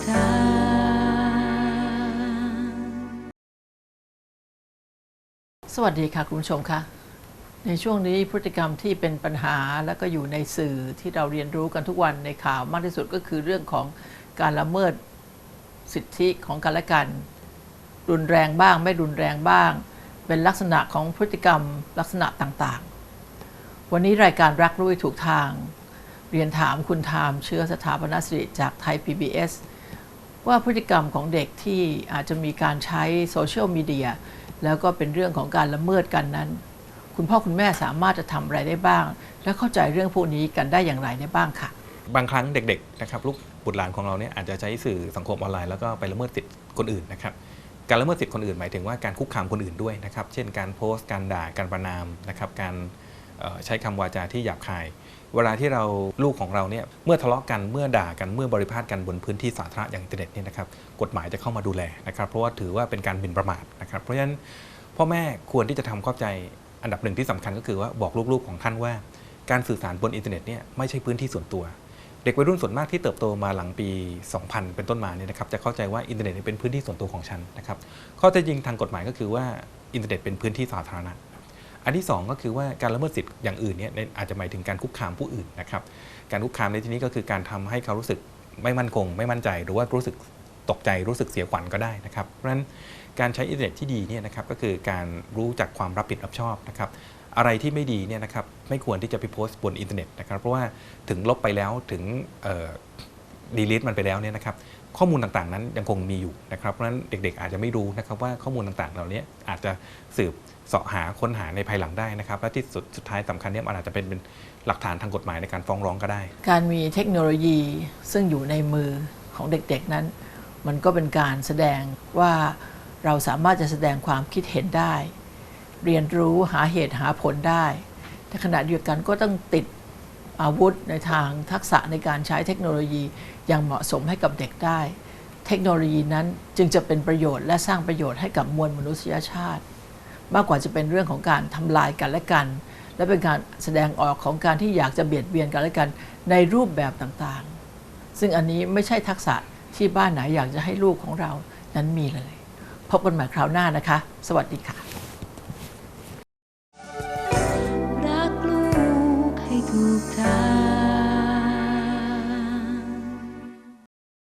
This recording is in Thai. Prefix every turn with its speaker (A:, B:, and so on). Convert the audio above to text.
A: สวัสดีค่ะ คุณผู้ชมค่ะ ในช่วงนี้พฤติกรรมที่เป็นปัญหาแล้วก็อยู่ในสื่อที่เราเรียนรู้กันทุกวันในข่าวมากที่สุดก็คือเรื่องของการละเมิดสิทธิของกันและกัน รุนแรงบ้าง ไม่รุนแรงบ้าง เป็นลักษณะของพฤติกรรมลักษณะต่างๆ วันนี้รายการรักรู้ถูกทาง เรียนถามคุณทามเชื้อสถาปนสิริจากไทย PBS ว่าพฤติกรรมของเด็กที่อาจจะมีการใช้โซเชียลมีเดียแล้วก็เป็นเรื่องของการละเมิดกันนั้น คุณพ่อคุณแม่สามารถจะทำอะไรได้บ้าง และเข้าใจเรื่องพวกนี้กันได้อย่างไรได้บ้างค่ะ
B: บางครั้งเด็กๆนะครับลูกบุตรหลานของเราเนี่ยอาจจะใช้สื่อสังคมออนไลน์แล้วก็ไปละเมิดสิทธิ์คนอื่นนะครับการละเมิดสิทธิ์คนอื่นหมายถึงว่าการคุกคามคนอื่นด้วยนะครับ เช่นการโพสต์การด่าการประนามนะครับการ ใช้คำวาจาที่หยาบคาย เวลาที่เราลูกของเราเนี่ยเมื่อทะเลาะกันเมื่อด่ากันเมื่อบริพาทกันบนพื้นที่สาธารณะอย่างอินเทอร์เน็ตเนี่ยนะครับกฎหมายจะเข้ามาดูแลนะครับเพราะว่าถือว่าเป็นการหมิ่นประมาทนะครับเพราะฉะนั้นพ่อแม่ควรที่จะทำความเข้าใจอันดับหนึ่งที่สำคัญก็คือว่าบอกลูกๆของท่านว่า การสื่อสารบนอินเทอร์เน็ตเนี่ยไม่ใช่พื้นที่ส่วนตัว เด็กวัยรุ่นส่วนมากที่เติบโตมาหลังปี 2000 เป็นต้นมาเนี่ยนะครับจะเข้าใจว่าอินเทอร์เน็ตเนี่ยเป็นพื้นที่ส่วนตัวของฉันนะครับข้อเท็จจริงทางกฎหมายก็คือว่าอินเทอร์เน็ตเป็นพื้นที่สาธารณะ อันที่สองก็คือว่าการละเมิดสิทธิ์อย่างอื่นเนี่ยอาจจะหมายถึงการคุกคามผู้อื่นนะครับการคุกคามในที่นี้ก็คือการทำให้เขารู้สึกไม่มั่นคง ไม่มั่นใจหรือว่ารู้สึกตกใจรู้สึกเสียขวัญก็ได้นะครับ เพราะฉะนั้นการใช้อินเทอร์เน็ตที่ดีเนี่ยนะครับก็คือการรู้จักความรับผิดรับชอบนะครับอะไรที่ไม่ดีเนี่ยนะครับไม่ควรที่จะไปโพสต์บนอินเทอร์เน็ตนะครับเพราะว่าถึงลบไปแล้วถึงดีลิทมันไปแล้วเนี่ยนะครับ ข้อมูลต่างๆนั้นยังคงมีอยู่นะครับเพราะฉะนั้นเด็กๆอาจจะไม่รู้นะครับว่าข้อมูลต่างๆ เหล่านี้อาจจะสืบเสาะหาค้นหาในภายหลังได้นะครับและที่สุดสุดท้ายสำคัญเนี่ยมันอาจจะเป็นเป็นหลักฐานทางกฎหมายในการฟ้องร้องก็ได้
A: การมีเทคโนโลยีซึ่งอยู่ในมือของเด็กๆนั้น มันก็เป็นการแสดงว่าเราสามารถจะแสดงความคิดเห็นได้ เรียนรู้หาเหตุหาผลได้แต่ขณะเดียวกันก็ต้องติด อาวุธในทางทักษะในการใช้เทคโนโลยีอย่างเหมาะสมให้กับเด็กได้ เทคโนโลยีนั้นจึงจะเป็นประโยชน์และสร้างประโยชน์ให้กับมวลมนุษยชาติ มากกว่าจะเป็นเรื่องของการทำลายกันและกัน และเป็นการแสดงออกของการที่อยากจะเบียดเบียนกันและกันในรูปแบบต่างๆ ซึ่งอันนี้ไม่ใช่ทักษะที่บ้านไหนอยากจะให้ลูกของเรานั้นมีเลย พบกันใหม่คราวหน้านะคะ สวัสดีค่ะ
C: รั